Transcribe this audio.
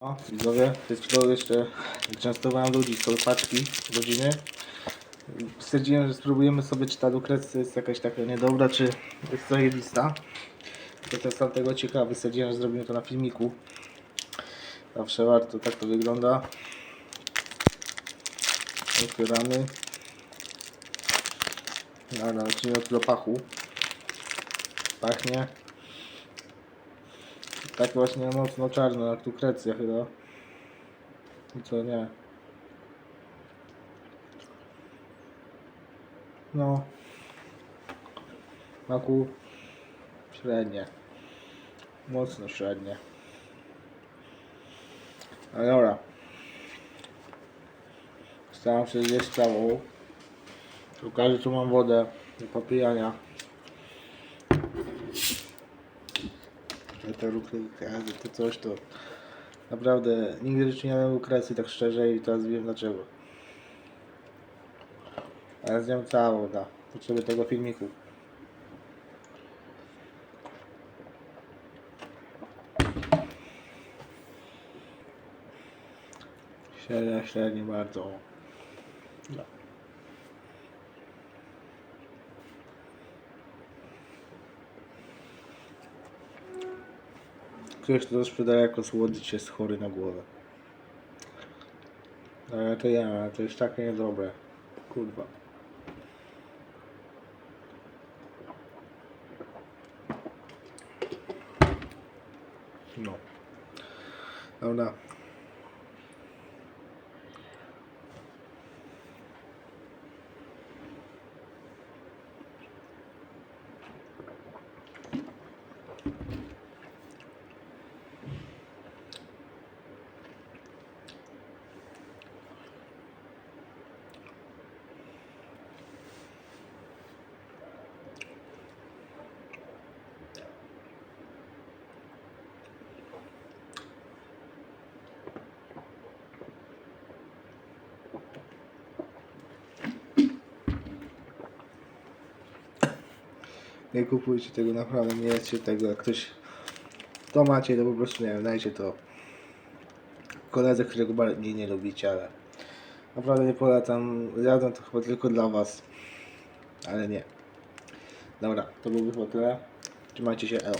O, widzowie, przed chwilą jeszcze częstowałem ludzi z tej paczki godziny. Stwierdziłem, że spróbujemy sobie, czy ta lukrecja jest jakaś taka niedobra, czy jest zajebista. To jestem tego ciekawy, stwierdziłem, że zrobimy to na filmiku. Zawsze warto, tak to wygląda. Otwieramy. Dobra, zacznijmy od zapachu. Pachnie. Tak właśnie mocno czarno, jak tu krecja chyba. I co nie. No. Maku średnie. Mocno średnie. Ale dobra. Staram się zjeść całą. Pokażę tu mam wodę do popijania. Te ruchy, to coś to naprawdę nigdy nie miałem ukresy tak szczerze i teraz wiem dlaczego. Ale zjem całą na potrzeby tego filmiku. Średnio, średnio bardzo. Ktoś to sprzedaje jako słodycze jest chory na głowę. Ale to ja, to jest takie niedobre. Kurwa. No. Dobra. Nie kupujcie tego naprawdę, nie jedzcie tego. Jak ktoś to macie, to po prostu nie wiem, dajcie to koledze, którego bardziej nie lubicie, ale naprawdę nie polecam. Jadam to chyba tylko dla was. Ale nie. Dobra, to byłby chyba tyle. Trzymajcie się, elo.